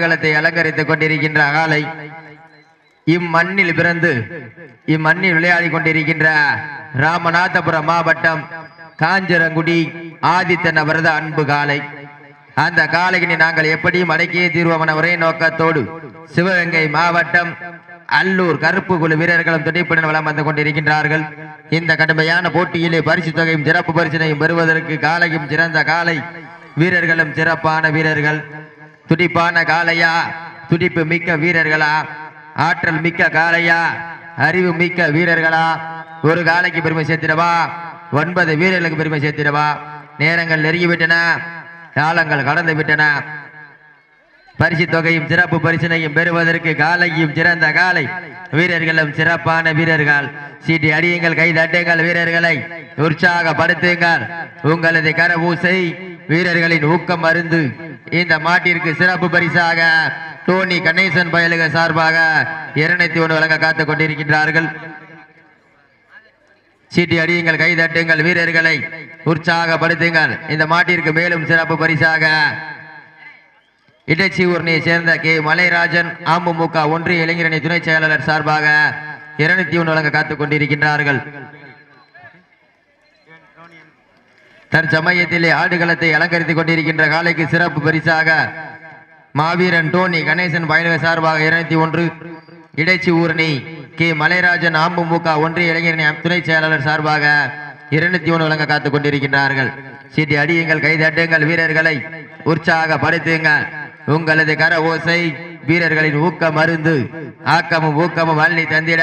களத்தை அலங்கரித்துக் கொண்டிருக்கின்ற அகாலை இம்மண்ணில் பிறந்து இம்மண்ணில் விளையாடி கொண்டிருக்கின்ற ராமநாதபுரம் மாவட்டம் காஞ்சரங்குடி ஆதித்தன் அவரது அன்பு காலை. அந்த காலையினை நாங்கள் எப்படியும் அடக்கியே தீர்வோம் என ஒரே நோக்கத்தோடு சிவகங்கை மாவட்டம் அல்லூர் கருப்பு குழு வீரர்களும் துணைப்புடன் வளம் வந்து கொண்டிருக்கின்றார்கள். இந்த கடுமையான போட்டியிலே பரிசு தொகையும் சிறப்பு பரிசினையும் பெறுவதற்கு காலையும் சிறந்த காலை வீரர்களும் சிறப்பான வீரர்கள். துடிப்பான காளையா? துடிப்பு மிக்க வீரர்களா? ஆற்றல் மிக்க காளையா? அறிவு மிக்க வீரர்களா? ஒரு காலைக்கு பெருமை சேர்த்திடவா? ஒன்பது வீரர்களுக்கு பெருமை சேர்த்திடவா? நேரங்கள் நெருங்கி விட்டன காலங்கள் கடந்து விட்டன. பரிசு தொகையும் சிறப்பு பரிசினையும் பெறுவதற்கு காலையும் சிறந்த காலை வீரர்களும் சிறப்பான வீரர்கள். சீட்டி அடியுங்கள் கை தட்டுங்கள் வீரர்களை. உற்சாகப்படுத்துங்கள். உங்களது கரபூசை வீரர்களின் ஊக்கம் அருந்து இந்த மாட்டிற்கு சிறப்பு பரிசாக டோனி கணேசன் பயலுக சார்பாக இருநூத்தி ஒன்று வழங்க காத்துக் கொண்டிருக்கின்றார்கள். சீட்டி அடியுங்கள் கைதட்டுங்கள் வீரர்களை உற்சாகப்படுத்துங்கள். இந்த மாட்டிற்கு மேலும் சிறப்பு பரிசாக இடைச்சி ஊர்னியை சேர்ந்த கே மலைராஜன் அமமுக ஒன்றிய இளைஞரணி துணை செயலாளர் சார்பாக இருநூத்தி ஒன்று வழங்க காத்துக் கொண்டிருக்கின்றார்கள். தற்சமயத்திலே ஆடுகளத்தை அலங்கரித்துக் கொண்டிருக்கின்ற காலைக்கு சிறப்பு பரிசாக மாவீரன் டோனி கணேசன் பயணக சார்பாக இருநூத்தி ஒன்று. இடைச்சி ஊரணி கே. மலைராஜன் ஆம்புமுக ஒன்றிய இளைஞரணி துணை செயலாளர் சார்பாக இருநூத்தி ஒன்று வழங்க காத்துக் கொண்டிருக்கின்றார்கள். சீட்டி அடியுங்கள் கைதட்டுங்கள் வீரர்களை உற்சாக படுத்துங்கள். உங்களது கர ஓசை வீரர்களின் ஊக்க மருந்து ஆக்கமும் ஊக்கமும் அள்ளி தந்திட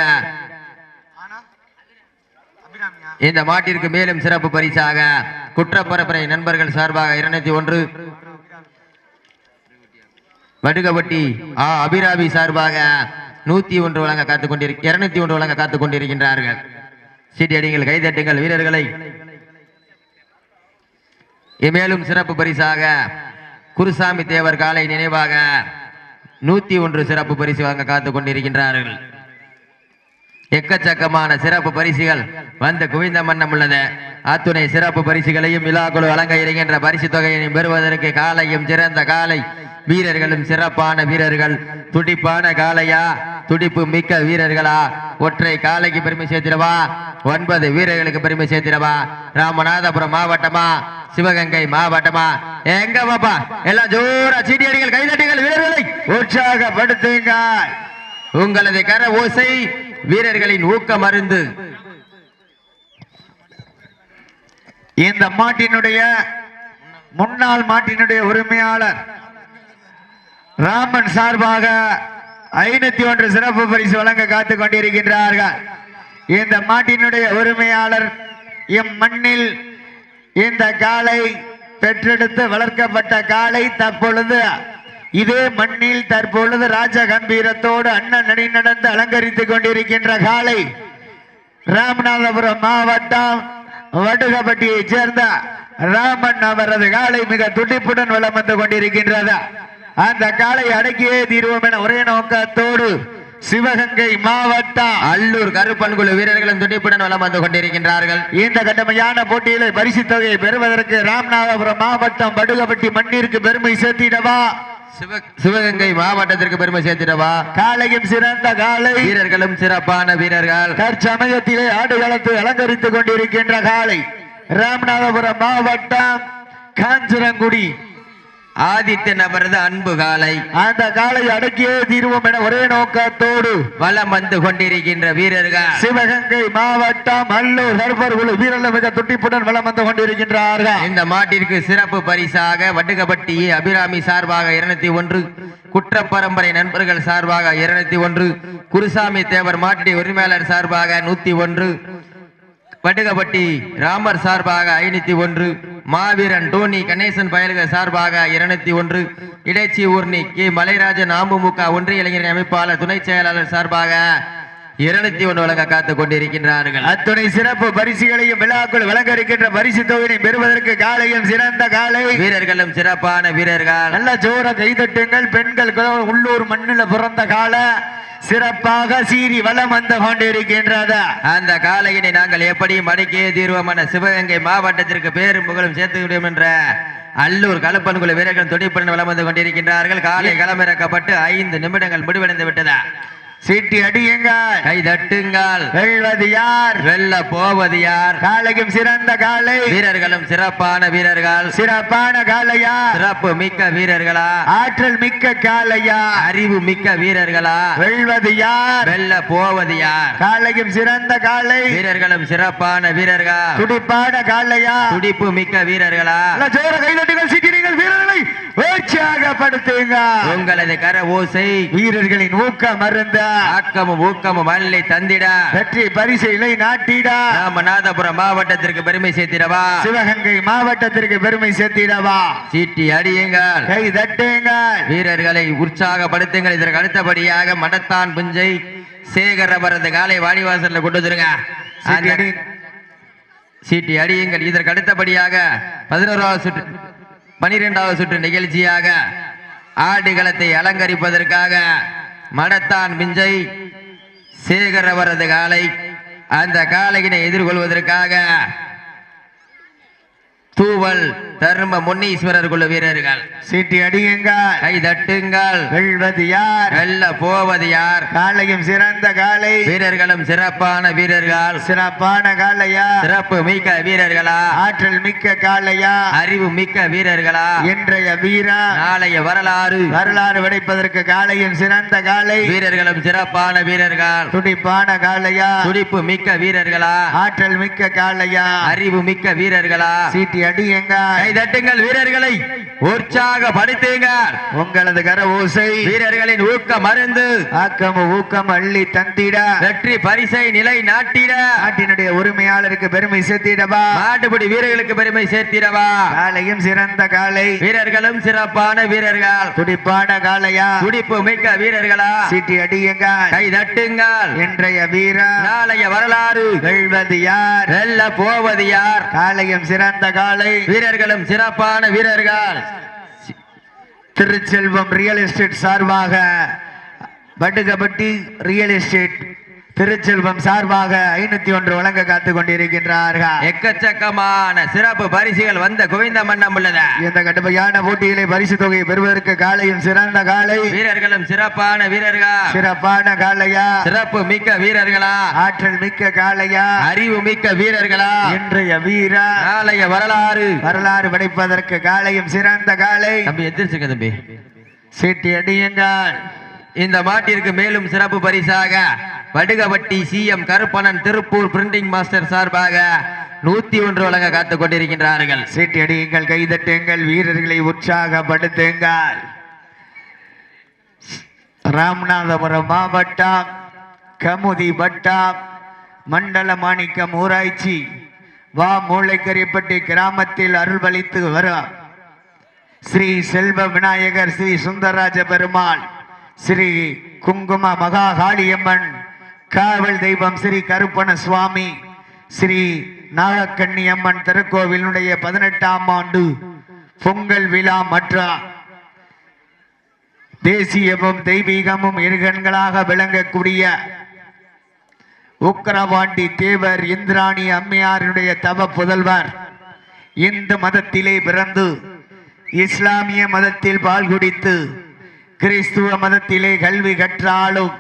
இந்த மாட்டிற்கு மேலும் சிறப்பு பரிசாக குற்றப்பரப்புரை நண்பர்கள் சார்பாக இருநூத்தி ஒன்று. வடுகவட்டி ஆ அபிராமி சார்பாக நூத்தி ஒன்று வழங்க காத்துக் கொண்டிரு இருநூத்தி ஒன்று வழங்க காத்துக் கொண்டிருக்கின்றார்கள். சீட்டி அடிங்கள் கைதட்டுங்கள் வீரர்களை. மேலும் சிறப்பு பரிசாக குருசாமி தேவர் காலை நினைவாக நூத்தி ஒன்று சிறப்பு பரிசு வழங்க காத்துக் கொண்டிருக்கின்றார்கள். எக்கச்சக்கமான சிறப்பு பரிசுகள் வந்து குவிந்த மன்னம் உள்ளது அத்துணை சிறப்பு பரிசுகளையும் விழாக்குழு வழங்க இருக்கின்ற பரிசு தொகையையும் பெறுவதற்கு காலையும் சிறந்த காலை. வீரர்களும் சிறப்பான வீரர்கள். துடிப்பான காளையா? துடிப்பு மிக்க வீரர்களா? ஒற்றை காலைக்கு பெருமை சேர்த்திடவா? ஒன்பது வீரர்களுக்கு பெருமை சேர்த்திடவா? ராமநாதபுரம் மாவட்டமா? சிவகங்கை மாவட்டமா? எங்க பாப்பா எல்லாம் ஜோரா சீட்டியடிகள் கைதட்டுங்கள் வீரர்களை உற்சாகப்படுத்துங்க உங்களது கர ஓசை வீரர்களின் ஊக்க மருந்து. இந்த மாட்டினுடைய முன்னாள் மாட்டினுடைய உரிமையாளர் ராமன் சார்பாக ஐநூத்தி ஒன்று சிறப்பு பரிசு வழங்க காத்துக் கொண்டிருக்கின்றார்கள். இந்த மாட்டினுடைய உரிமையாளர் இம்மண்ணில் இந்த காளை பெற்றெடுத்து வளர்க்கப்பட்ட காளை தற்பொழுது இதே மண்ணில் தற்பொழுது ராஜ கம்பீரத்தோடு அண்ணன் நடி நடந்து அலங்கரித்துக் கொண்டிருக்கின்ற காளை ராமநாதபுரம் மாவட்டம் வடுகப்பட்டியைச் சேர்ந்த ராமன் அவரது காலை மிக துடிப்புடன் வலம் வந்து கொண்டிருக்கின்றது. அந்த காலை அடக்கியே தீர்வோம் என ஒரே நோக்கத்தோடு சிவகங்கை மாவட்டம் அல்லூர் கருப்பன்குழு வீரர்களும் துடிப்புடன் வலம் வந்து கொண்டிருக்கின்றார்கள். இந்த கடுமையான போட்டியில பரிசு தொகையை பெறுவதற்கு ராமநாதபுரம் மாவட்டம் வடுகப்பட்டி மண்ணிற்கு பெருமை சேர்த்திடவா? சிவகங்கை மாவட்டத்திற்கு பெருமை சேர்த்திடவா காலையும் சிறந்த காலை வீரர்களும் சிறப்பான வீரர்கள். தற்சமயத்திலே ஆடுகளத்தை அலங்கரித்துக் கொண்டிருக்கின்ற காலை ராமநாதபுரம் மாவட்டம் காஞ்சிரங்குடி. ஆதித்தன் அவரது அன்பு காலை. அந்த காலை அடக்கியே தீர்வோம் என ஒரே நோக்கத்தோடு வலம் வந்து கொண்டிருக்கின்ற வீரர்கள். சிவகங்கை மாவட்டம் அல்லூர் சர்பர் குழு வீரர்கள் மிக துட்டிப்புடன் வலம் வந்து கொண்டிருக்கின்றார்கள். இந்த மாட்டிற்கு சிறப்பு பரிசாக வட்டுகப்பட்டி அபிராமி சார்பாக இருநூத்தி ஒன்று குற்றப்பரம்பரை நண்பர்கள் சார்பாக இருநூத்தி ஒன்று குருசாமி தேவர் மாட்டி உரிமையாளர் சார்பாக நூத்தி ஒன்று வட்டுகப்பட்டி ராமர் சார்பாக ஐநூத்தி ஒன்று மாவீரன் டோனி கணேசன் பயல்கள் சார்பாக இருநூத்தி ஒன்று இடைச்சி ஊர்னி கே. மலைராஜன் அமமுக ஒன்றிய இளைஞர் அமைப்பாளர் துணை செயலாளர் சார்பாக இருநூத்தி ஒன்று வழங்க காத்துக் கொண்டிருக்கின்றார்கள். அத்துணை சிறப்பு பரிசுகளையும் விழாக்குள் வழங்க இருக்கின்ற பரிசு தொகையை பெறுவதற்கு காலையும் சிறந்த காலை. வீரர்களும் சிறப்பான வீரர்கள். நல்ல ஜோர கைதட்டுங்கள் பெண்கள் உள்ளூர் மண்ணில பிறந்த கால. சிறப்பாக சீறி வலம் வந்து கொண்டிருக்கின்றது. அந்த காலையினை நாங்கள் எப்படி மடிக்கே தீர்வோம் என சிவகங்கை மாவட்டத்திற்கு பேரும் புகழும் சேர்த்து விடும் என்ற அல்லூர் கலப்பன்குழு வீரர்கள் துடிப்புடன் வளம் வந்து கொண்டிருக்கின்றார்கள். காலை களமிறக்கப்பட்டு ஐந்து நிமிடங்கள் முடிவடைந்து விட்டதா. சீட்டி அடியுங்கள். கை தட்டுங்கள். வெல்வது யார்? வெல்ல போவது யார்? காலையும் சிறந்த காலை. வீரர்களும் சிறப்பான வீரர்கள். சிறப்பான காலையா? சிறப்பு மிக்க வீரர்களா? ஆற்றல் மிக்க காலையா? அறிவு மிக்க வீரர்களா? வெல்வது யார்? வெல்ல போவது யார்? காலையும் சிறந்த காலை. வீரர்களும் சிறப்பான வீரர்கள்? துடிப்பான காலையா? துடிப்பு மிக்க வீரர்களா? ஜோர கைதட்டுகள் சீட்டினீங்கள் வீரர்களை. உற்சாகப்படுத்துங்க உங்களது கர ஓசை வீரர்களின் ஊக்கம் மருந்த ஆக்கமும் ஊக்கமும் அள்ளி தந்திட. வெற்றி பரிசைகளை நாட்டிடா. ராமநாதபுரம் மாவட்டத்திற்கு பெருமை சேர்த்திடவா? சிவகங்கை மாவட்டத்திற்கு பெருமை சேர்த்திடவா? சீட்டி அடியுங்கள். கை தட்டுங்கள். வீரர்களை உற்சாகப்படுத்துங்கள். இதற்கு அடுத்தபடியாக மடத்தான் புஞ்சை சேகர் அவரது காலை வாடிவாசல்ல கொண்டு வந்துருங்க. சீட்டி அடியுங்கள். இதற்கு அடுத்தபடியாக பதினோராவது சுற்று. பனிரெண்டாவது சுற்று நிகழ்ச்சியாக ஆடுகளத்தை அலங்கரிப்பதற்காக மடத்தான் பிஞ்சை சேகர் அவரது காலை அந்த காளையினை எதிர்கொள்வதற்காக தூவல் தர்ம முன்னீஸ்வரர் குழு வீரர்கள். சீட்டி அடியுங்கள். கை தட்டுங்கள். வெல்வது யார்? வெல்ல போவது யார்? காலையும் சிறந்த காலை. வீரர்களும் சிறப்பான வீரர்கள். சிறப்பான காலையா? சிறப்பு மிக்க வீரர்களா? ஆற்றல் மிக்க காலையா? அறிவு மிக்க வீரர்களா? இன்றைய வீரா? நாளைய வரலாறு. வரலாறு படைப்பதற்கு காலையும் சிறந்த காலை. வீரர்களும் சிறப்பான வீரர்கள். துடிப்பான காலையா? துடிப்பு மிக்க வீரர்களா? ஆற்றல் மிக்க காலையா? அறிவு மிக்க வீரர்களா? சீட்டி அடியுங்க கை தட்டுங்கள் வீரர்களை. உற்சாகப்படுத்துங்கள் உங்களது கர ஓசை வீரர்களின் ஊக்க மருந்து. ஆக்கம் ஊக்கம் அள்ளி தந்திட. வெற்றி பரிசை நிலை நாட்டிட. நாட்டினுடைய உரிமையாளருக்கு பெருமை சேர்த்திடவா? மாட்டுப்பிடி வீரர்களுக்கு பெருமை சேர்த்திடவா? காலையும் சிறந்த காலை வீரர்களும் சிறப்பான வீரர்கள். துடிப்பான காலையா துடிப்பு மிக்க வீரர்களா? சீட்டி அடியுங்க கை தட்டுங்கள். இன்றைய வீரா நாளைய வரலாறு. வெல்வது யார்? வெல்ல போவது யார்? காலையும் சிறந்த காலை வீரர்களும் சிறப்பான வீரர்கள். திருச்செல்வம் ரியல் எஸ்டேட் சார்பாக பட்டுகபட்டி ரியல் எஸ்டேட் திருச்செல்வம் சார்பாக ஐநூத்தி ஒன்று வழங்க காத்துக் கொண்டிருக்கின்றார்கள். எக்கச்சக்கமான சிறப்பு பரிசுகள் வந்த குவிந்த மன்னம் உள்ளது இந்த கடுமையான போட்டியிலே பரிசு தொகையை பெறுவதற்கு காலையும் சிறந்த காலை. வீரர்களும் சிறப்பான வீரர்கள்? சிறப்பான காலையா? சிறப்பு மிக்க வீரர்களா? ஆற்றல் மிக்க காலையா? அறிவு மிக்க வீரர்களா? இன்றைய வீரா? நாளைய வரலாறு. வரலாறு படைப்பதற்கு காலையும் சிறந்த காலை. தம்பி எதிர்ச்சுங்க தம்பி. சீட்டி அடியுங்கள். இந்த மாட்டிற்கு மேலும் சிறப்பு பரிசாக Vadugavatti C M Karuppanan Tiruppur printing master சார்பாக நூத்தி ஒன்று வழங்க காத்துக் கொண்டிருக்கின்றார்கள். சீட்டி அடியுங்கள் கைதட்டுங்கள் வீரர்களை உற்சாகப்படுத்துங்கள். ராமநாதபுரம் மாவட்டம் கமுதி வட்டம் மண்டல மாணிக்கம் ஊராட்சி வா மூளைக்கரிப்பட்டி கிராமத்தில் அருள்வளித்து வரும் ஸ்ரீ செல்வ விநாயகர் ஸ்ரீ சுந்தரராஜ பெருமாள். ஸ்ரீ குங்கும மகா காளியம்மன் காவல் தெய்வம் ஸ்ரீ கருப்பண சுவாமி ஸ்ரீ நாகக்கண்ணி அம்மன் திருக்கோவிலுடைய பதினெட்டாம் ஆண்டு பொங்கல் விழா மற்ற தேசியமும் தெய்வீகமும் இருகண்களாக விளங்கக்கூடிய உக்கரவாண்டி தேவர் இந்திராணி அம்மையாருடைய தவ புதல்வர். இந்து மதத்திலே பிறந்து இஸ்லாமிய மதத்தில் பால் குடித்து கிறிஸ்துவ மதத்திலே கல்வி கற்றாலும்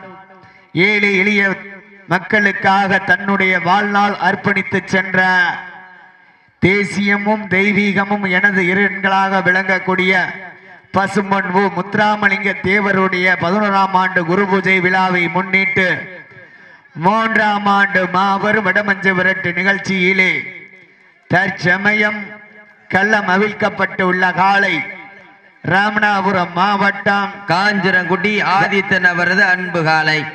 ஏழை எளிய மக்களுக்காக தன்னுடைய வாழ்நாள் அர்ப்பணித்து சென்ற தேசியமும் தெய்வீகமும் எனது இரண்களாக விளங்கக்கூடிய பசுமன் ஓ முத்துராமலிங்க தேவருடைய பதினோராம் ஆண்டு குரு பூஜை விழாவை முன்னிட்டு மூன்றாம் ஆண்டு மாபெரும் வடமஞ்ச விரட்டு நிகழ்ச்சியிலே தற்சமயம் கள்ளம் அவிழ்க்கப்பட்டுள்ள காலை ராமநாதபுரம் மாவட்டம் காஞ்சிரங்குடி ஆதித்தன் அவரது அன்பு காலை.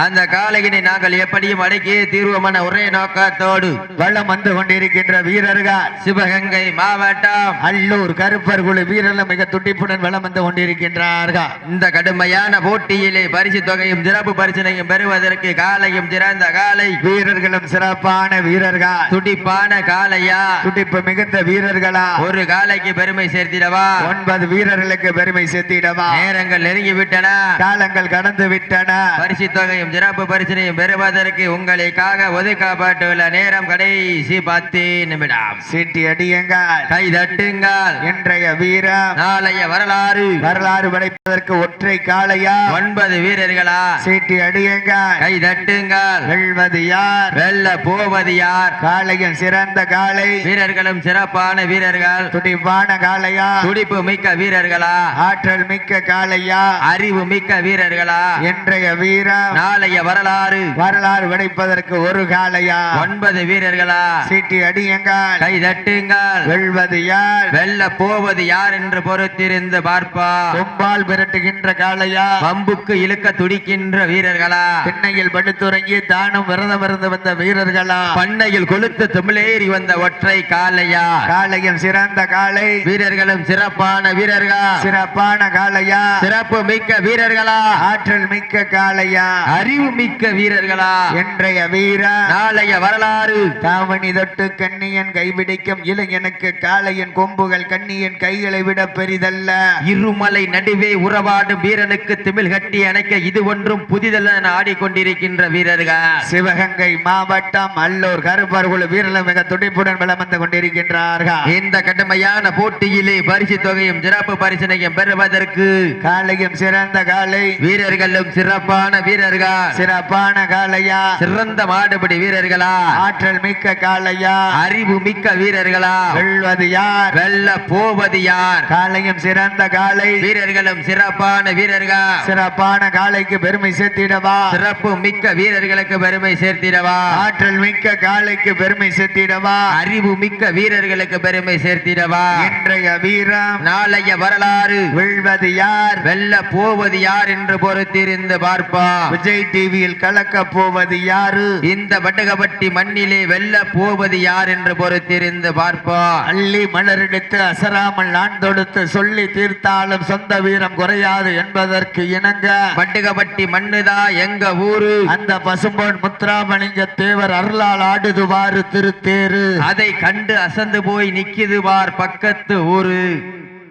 அந்த காலையினை நாங்கள் எப்படியும் அடக்கியே தீர்வமான ஒரே நோக்கத்தோடு வள்ளம் வந்து கொண்டிருக்கின்ற வீரர்கள் சிவகங்கை மாவட்டம் அல்லூர் கருப்பர் குழு வீரர்கள் மிக துடிப்புடன் வளம் வந்து கொண்டிருக்கின்றார்கள். இந்த கடுமையான போட்டியிலே பரிசு தொகையும் சிறப்பு பரிசனையும் பெறுவதற்கு காலையும் சிறந்த காலை. வீரர்களும் சிறப்பான வீரர்கள். துடிப்பான காலையா? துடிப்பு மிகுந்த வீரர்களா? ஒரு காலைக்கு பெருமை சேர்த்திடவா? ஒன்பது வீரர்களுக்கு பெருமை சேர்த்திடவா? நேரங்கள் நெருங்கி விட்டன காலங்கள் கடந்து விட்டன. பரிசு தொகை தொகையும் சிறப்பு பரிசனையும் பெறுவதற்கு உங்களுக்காக ஒதுக்கப்பட்டுள்ள நேரம் கடைசி பத்து நிமிடம். சீட்டி அடியுங்கள். கை தட்டுங்கள். இன்றைய வீரம். நாளைய வரலாறு. வரலாறு படைப்பதற்கு ஒற்றை காளையா? ஒன்பது வீரர்களா? சீட்டி அடியுங்கள். கை தட்டுங்கள். வெல்வது யார்? வெல்ல போவது யார்? காளையின் சிறந்த காளை. வீரர்களும் சிறப்பான வீரர்கள். துடிப்பான காளையா? துடிப்பு மிக்க வீரர்களா? ஆற்றல் மிக்க காளையா? அறிவு மிக்க வீரர்களா? இன்றைய வீரம். நாளைய வரலாறு. வரலாறு படைப்பதற்கு ஒரு காளையா? ஒன்பது வீரர்களா? சீட்டி அடியுங்கள். கை தட்டுங்கள். வெல்வது யார்? வெல்ல போவது யார் என்று பொறுத்திருந்து பார்ப்பா. கொம்பால் விரட்டுகின்ற காளையா? பம்புக்கு இழுக்க துடிக்கின்ற வீரர்களா? திண்ணையில் படுத்துறங்கி தானும் விரதம் இருந்து வந்த வீரர்களா? பண்ணையில் கொளுத்து தமிழேறி வந்த ஒற்றை காளையா? காளையின் சிறந்த காளை. வீரர்களும் சிறப்பான வீரர்களா? சிறப்பான காளையா? சிறப்பு மிக்க வீரர்களா? ஆற்றல் மிக்க காளையா? அறிவு மிக்க வீரர்களா? இன்றைய வீரா நாளைய வரலாறு. தாவணி தொட்டு கண்ணியன் கைபிடிக்கும் இளைஞனுக்கு காளையின் கொம்புகள் கண்ணியன் கைகளை விட பெரிதல்ல. இருமலை நடுவே உறவாடும் வீரனுக்கு திமிழ் கட்டி அணைக்க இது ஒன்றும் புதிதல்ல என ஆடிக்கொண்டிருக்கின்ற வீரர்கள்? சிவகங்கை மாவட்டம் அல்லூர் கருப்பர்குழு வீரர்கள் மிக துடிப்புடன் வலம் வந்து கொண்டிருக்கின்றார்கள். இந்த கடுமையான போட்டியிலே பரிசு தொகையும் சிறப்பு பரிசனையும் பெறுவதற்கு காளையும் சிறந்த காளை. வீரர்களும் சிறப்பான வீரர்கள்? சிறப்பான காளையா? சிறந்த மாடுபிடி வீரர்களா? ஆற்றல் மிக்க காளையா? அறிவு மிக்க வீரர்களா? வெல்வது யார்? வெல்ல போவது யார்? காளையும் சிறந்த காளை. வீரர்களும் சிறப்பான வீரர்கள்? சிறப்பான காளைக்கு பெருமை சேர்த்திடவா? சிறப்பு மிக்க வீரர்களுக்கு பெருமை சேர்த்திடவா? ஆற்றல் மிக்க காளைக்கு பெருமை சேர்த்திடவா? அறிவு மிக்க வீரர்களுக்கு பெருமை சேர்த்திடவா? இன்றைய வீரம் நாளைய வரலாறு வெல்வது யார்? வெல்ல போவது யார் என்று பொறுத்திருந்து பார்ப்பா விஜய் டிவியில் கலக்க போவது யாரு? இந்த வட்டகப்பட்டி மண்ணிலே வெல்ல போவது யார் என்று பொறுத்திருந்து பார்ப்பா அள்ளி மலரெடுத்து அசராமல் நான் தொடுத்து சொல்லி தீர்த்தாலும் சொந்த வீரம் குறையாது என்பதற்கு இணங்க. வட்டகப்பட்டி மண்ணுதா எங்க ஊரு? அந்த பசும்பொன் முத்துராமலிங்க தேவர் அருளால் ஆடுதுவாறு திருத்தேரு அதை கண்டு அசந்து போய் நிக்குது பார் பக்கத்து ஊரு.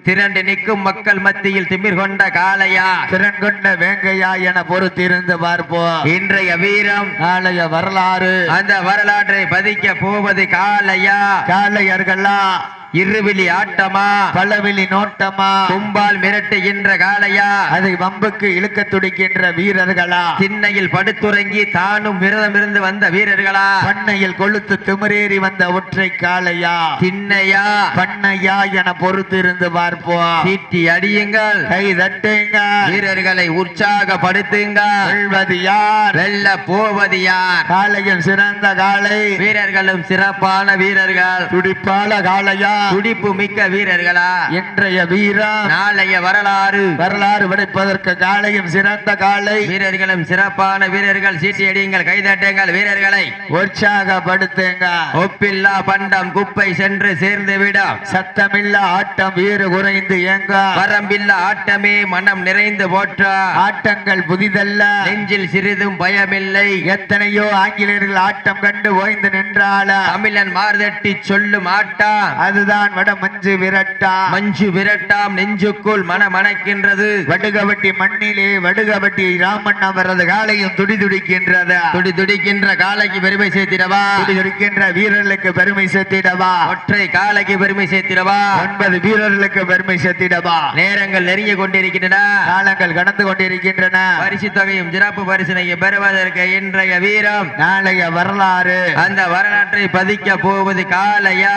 திரண்டு நிற்கும் மக்கள் மத்தியில் திமிர் கொண்ட காளையா? திறன் கொண்ட வேங்கையா என பொறுத்திருந்து பார்ப்போம். இன்றைய வீரம் நாளைய வரலாறு. அந்த வரலாற்றை பதிக்க போவது காளையா? காளையர்களா? இருவிழி ஆட்டமா? பலவிழி நோட்டமா? கும்பால் மிரட்டுகின்ற காளையா? அதை வம்புக்கு இழுக்க துடிக்கின்ற வீரர்களா? திண்ணையில் படுத்துறங்கி தானும் விரதமிருந்து வந்த வீரர்களா? பண்ணையில் கொளுத்து திமிரேறி வந்த ஒற்றை காளையா? திண்ணையா? பண்ணையா என பொறுத்திருந்து பார்ப்போம். சீட்டி அடியுங்கள். கை தட்டுங்க வீரர்களை உற்சாகப்படுத்துங்கள். வெல்வது யார்? வெல்ல போவது யார்? காளையும் சிறந்த காளை. வீரர்களும் சிறப்பான வீரர்கள். துடிப்பால காளையா? துடிப்பு மிக்க வீரர்களா? இன்றைய வீரம் நாளைய வரலாறு. வரலாறு படைப்பதற்கு காளையும் சிறந்த காளை வீரர்களும் சிறப்பான வீரர்கள். சீட்டி அடியுங்கள் கைதட்டுங்கள் வீரர்களை. உற்சாகப்படுத்துங்க. ஒப்பில்லா பண்டம் குப்பை சென்று சேர்ந்து விடும் சத்தமில்ல ஆட்டம் வீறு குறைந்து ஏங்க வரம்பில்லா ஆட்டமே மனம் நிறைந்து போற்ற. ஆட்டங்கள் புதிதல்ல. நெஞ்சில் சிறிதும் பயமில்லை. எத்தனையோ ஆங்கிலேயர்கள் ஆட்டம் கண்டு ஓய்ந்து நின்றால. தமிழன் மார்தட்டி சொல்லும் ஆட்டா அதுதான் வட மஞ்சு விரட்டா. மஞ்சு விரட்டாம் நெஞ்சுக்குள் மன மணக்கின்றது வடுகவட்டி மண்ணிலே வடுகவட்டி ராமன் அவரது காலையும் துடி துடிக்கின்றது? துடி துடிக்கின்ற காலைக்கு பெருமை சேர்த்திடவா? துடி துடிக்கின்ற வீரர்களுக்கு பெருமை சேர்த்திடவா? ஒற்றை காலைக்கு பெருமை சேர்த்திடவா? ஒன்பது வீரர்களுக்கு பெருமை சேர்த்திடவா? நேரங்கள் நெருங்கி கொண்டிருக்கின்றன. காலங்கள் கடந்து கொண்டிருக்கின்றன. பரிசு தொகையும் சிறப்பு பரிசனையை பெறுவதற்கு இன்றைய வீரம். நாளைய வரலாறு. அந்த வரலாற்றை பதிக்க போவது காலையா?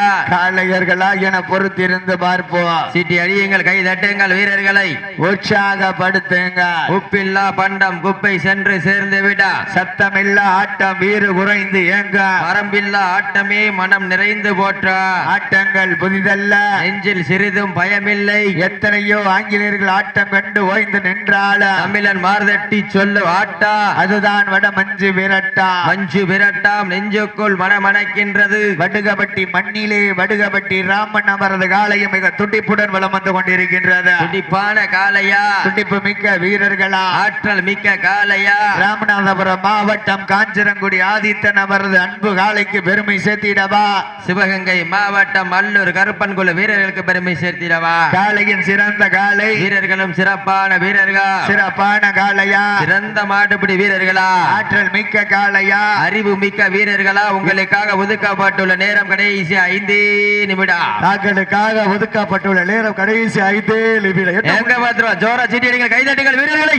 காளையர்களா என பொறுத்திருந்து பார்ப்போம் சீட்டி அடியுங்கள் கை தட்டுங்கள் வீரர்களை. உற்சாகப்படுத்துங்க. உப்பில்லா பண்டம் குப்பை சென்று சேர்ந்து விடா. சத்தமில்ல ஆட்டம் வீறு குறைந்து ஏங்க வரம்பில்லா ஆட்டமே மனம் நிறைந்து போற்றா. ஆட்டங்கள் புதிதல்ல. நெஞ்சில் சிறிதும் பயமில்லை. எத்தனையோ ஆங்கிலேயர்கள் ஆட்டம் கண்டு ஓய்ந்து நின்றால. தமிழன் மார்தட்டி சொல்லு ஆட்டா. அதுதான் வட மஞ்சு விரட்டா. மஞ்சு விரட்டாம் நெஞ்சுக்குள் மனமணக்கின்றது. வடுகபட்டி மண்ணிலே வடுகபட்டி ராமன் அவரது காலையும் மிக துடிப்புடன் வலம் வந்து கொண்டிருக்கின்றது. துடிப்பான காளையா? துடிப்பு மிக்க வீரர்களா? ஆற்றல் மிக்க காளையா? ராமநாதபுரம் மாவட்டம் காஞ்சிரங்குடி ஆதித்தன் அவரது அன்பு காலைக்கு பெருமை சேர்த்திடவா? சிவகங்கை மாவட்டம் அல்லூர் கருப்பன்குழு வீரர்களுக்கு பெருமை சேர்த்திடவா? காளையின் சிறந்த காலை வீரர்களும் சிறப்பான வீரர்கள்? சிறப்பான காளையா? சிறந்த மாட்டுப்பிடி வீரர்களா? ஆற்றல் மிக்க காளையா? அறிவு மிக்க வீரர்களா? உங்களுக்காக ஒதுக்கப்பட்டுள்ள நேரம் கடைசி ஐந்தே நிமிடம். தாங்களுக்காக ஒதுக்கப்பட்டுள்ள நேரம் கடைசி ஐந்து எங்க பாத்துருவா ஜோரா சீட்டியடிகள் கைதட்டுங்கள் வீரர்களை.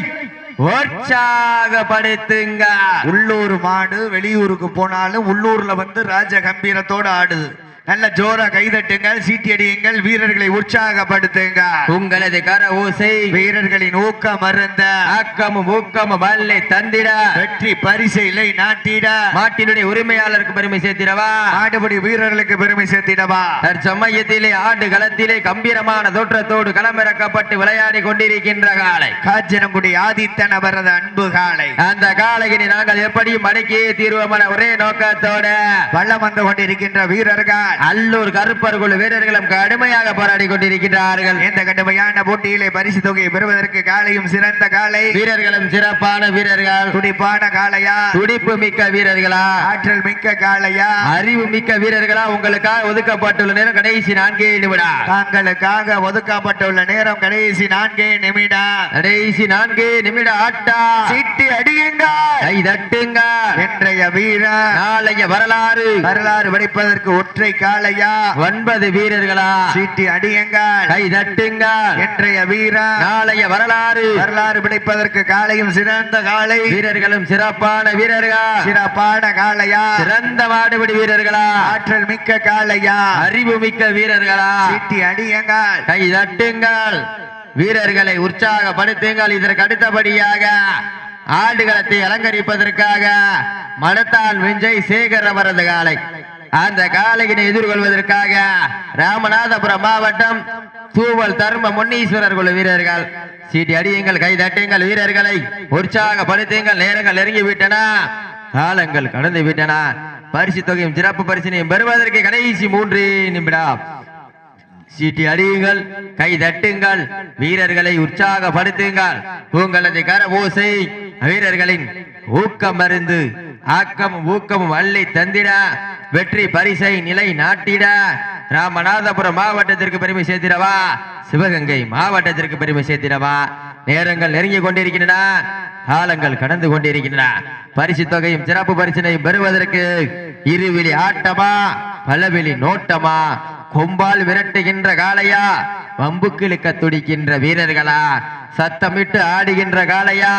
உற்சாகப்படுத்துங்க உள்ளூர் மாடு வெளியூருக்கு போனாலும் உள்ளூர்ல வந்து ராஜ கம்பீரத்தோட ஆடுது. நல்ல ஜோரா கைதட்டுங்கள் சீட்டியடியுங்கள் வீரர்களை உற்சாகப்படுத்துங்க. உங்களது கர ஓசை வீரர்களின் ஊக்கம் மருந்த ஆக்கமும் ஊக்கமும் வல்லை தந்திட. வெற்றி பரிசைலை நாட்டிட. மாட்டினுடைய உரிமையாளருக்கு பெருமை சேர்த்திடவா? ஆடுபடி வீரர்களுக்கு பெருமை சேர்த்திடவா? தற்சமயத்திலே ஆடு களத்திலே கம்பீரமான தோற்றத்தோடு களமிறக்கப்பட்டு விளையாடி கொண்டிருக்கின்ற காலை காஞ்சனங்குடி ஆதித்தன் அவரது அன்பு காலை அந்த காலையினை நாங்கள் எப்படியும் அடக்கியே தீர்வோமான ஒரே நோக்கத்தோட. வல்லம் வந்து கொண்டிருக்கின்ற வீரர்கள் அல்லூர் கருப்பர் குழு வீரர்களும் கடுமையாக போராடி கொண்டிருக்கிறார்கள் இந்த கடுமையான போட்டியிலே பரிசு தொகையை பெறுவதற்கு காலையும் சிறந்த காலை? வீரர்களும் சிறப்பான வீரர்கள். துடிப்பான காளையா? துடிப்பு மிக்க வீரர்களா? ஆற்றல் மிக்க காளையா? அறிவு மிக்க வீரர்களா? உங்களுக்காக ஒதுக்கப்பட்டுள்ள நேரம் கடைசி நான்கே நிமிடம் தாங்களுக்காக ஒதுக்கப்பட்டுள்ள நேரம் கடைசி நான்கே நிமிடம் கடைசி நான்கே நிமிட ஆட்டா. சீட்டி அடியுங்கள். கை தட்டுங்க இன்றைய வீரர் நாளைய வரலாறு. வரலாறு படிப்பதற்கு ஒற்றை காளையா? ஒன்பது வீரர்களா? சீட்டி அடியுங்கள். கை தட்டுங்க இன்றைய வீரர் நாளைய வரலாறு. வரலாறு பிடிப்பதற்கு காலையும் சிறந்த காலை வீரர்களும் சிறப்பான வீரர்கள்? சிறப்பான காளையா? சிறந்த மாடுபிடி வீரர்களா? ஆற்றல் மிக்க காளையா? அறிவு மிக்க வீரர்களா? சீட்டி அடியுங்கள். கை தட்டுங்கள். வீரர்களை உற்சாகப்படுத்துங்கள். இதற்கு அடுத்தபடியாக ஆடுகளத்தை அலங்கரிப்பதற்காக மடத்தான் விஞ்சை சேகர் அவரது காலை அந்த காலகினை எதிர்கொள்வதற்காக ராமநாதபுரம் மாவட்டம் தூவல் தர்ம முன்னீஸ்வரர் குழு வீரர்கள் சீட்டி அடியுங்கள் கை தட்டுங்கள் வீரர்களை உற்சாகப்படுத்துங்கள் நேரங்கள் நெருங்கி விட்டன காலங்கள் கடந்து விட்டன. பரிசு தொகையும் சிறப்பு பரிசினையும் பெறுவதற்கு கடைசி மூன்று நிமிடம். சீட்டி அறியுங்கள் கை தட்டுங்கள் வீரர்களை உற்சாகப்படுத்துங்கள். உங்களது கர ஓசை வீரர்களின் ஊக்கம் மருந்து. ஆக்கமும் ஊக்கமும் அள்ளி தந்திட வெற்றி பரிசை நிலை நாட்டிட. ராமநாதபுரம் மாவட்டத்திற்கு பெருமை சேர்த்திடவா? சிவகங்கை மாவட்டத்திற்கு பெருமை சேர்த்திடவா? நேரங்கள் நெருங்கி கொண்டிருக்கின்றன. காலங்கள் கடந்து கொண்டிருக்கின்றன. பரிசு தொகையும் சிறப்பு பரிசினையும் பெறுவதற்கு இருவிழி ஆட்டமா பலவிழி நோட்டமா கொம்பால் விரட்டுகின்ற காளையா வம்புக்கிழுக்க துடிக்கின்ற வீரர்களா சத்தமிட்டு ஆடுகின்ற காளையா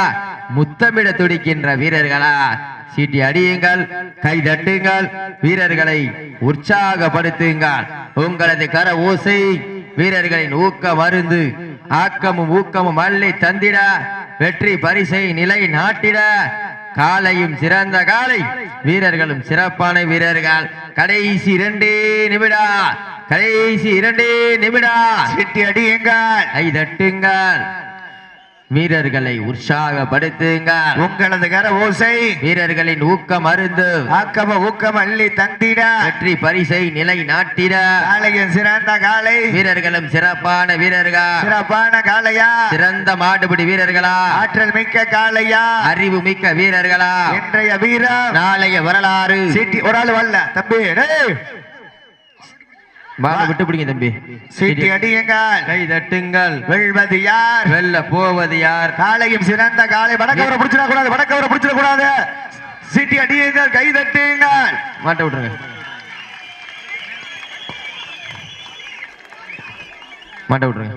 முத்தமிட துடிக்கின்ற வீரர்களா. சீட்டி அடியுங்கள் கை தட்டுங்கள் வீரர்களை உற்சாகப்படுத்துங்கள். உங்களது கர ஓசை வீரர்களின் ஊக்க மருந்து ஆக்கமும் ஊக்கமும் அள்ளி தந்திட வெற்றி பரிசை நிலை நாட்டிட. காலையும் சிறந்த காலை வீரர்களும் சிறப்பான வீரர்கள். கடைசி இரண்டே நிமிடா கடைசி இரண்டே நிமிடா. சீட்டி அடியுங்கள். கை தட்டுங்கள் வீரர்களை உற்சாகப்படுத்துங்கள். உங்களது கர ஓசை. வீரர்களின் ஊக்கம் அருந்து. ஆக்கம ஊக்கம் அள்ளி தந்திட. வெற்றி பரிசை நிலை நாட்டிட காளையின் சிறந்த காலை வீரர்களும் சிறப்பான வீரர்கள். சிறப்பான காளையா. சிறந்த மாடுபிடி வீரர்களா. ஆற்றல் மிக்க காளையா. அறிவு மிக்க வீரர்களா. இன்றைய வீரர் நாளைய வரலாறு. சீட்டி ஒரு ஆள் வரல. தம்பி டேய். வாங்க விட்டு பிடிங்க தம்பி. சீட்டி அடியுங்கள். கை தட்டுங்கள். வெல்வது யார்? வெல்ல போவது யார்? காளையும் சிறந்த காலை வடக்கவரை பிடிச்சிட கூடாது வடக்கவரை பிடிச்சிட கூடாது சீட்டி அடியுங்கள் கை தட்டுங்கள். மாட்ட விட்டுருங்க. மாட்ட விட்டுருங்க.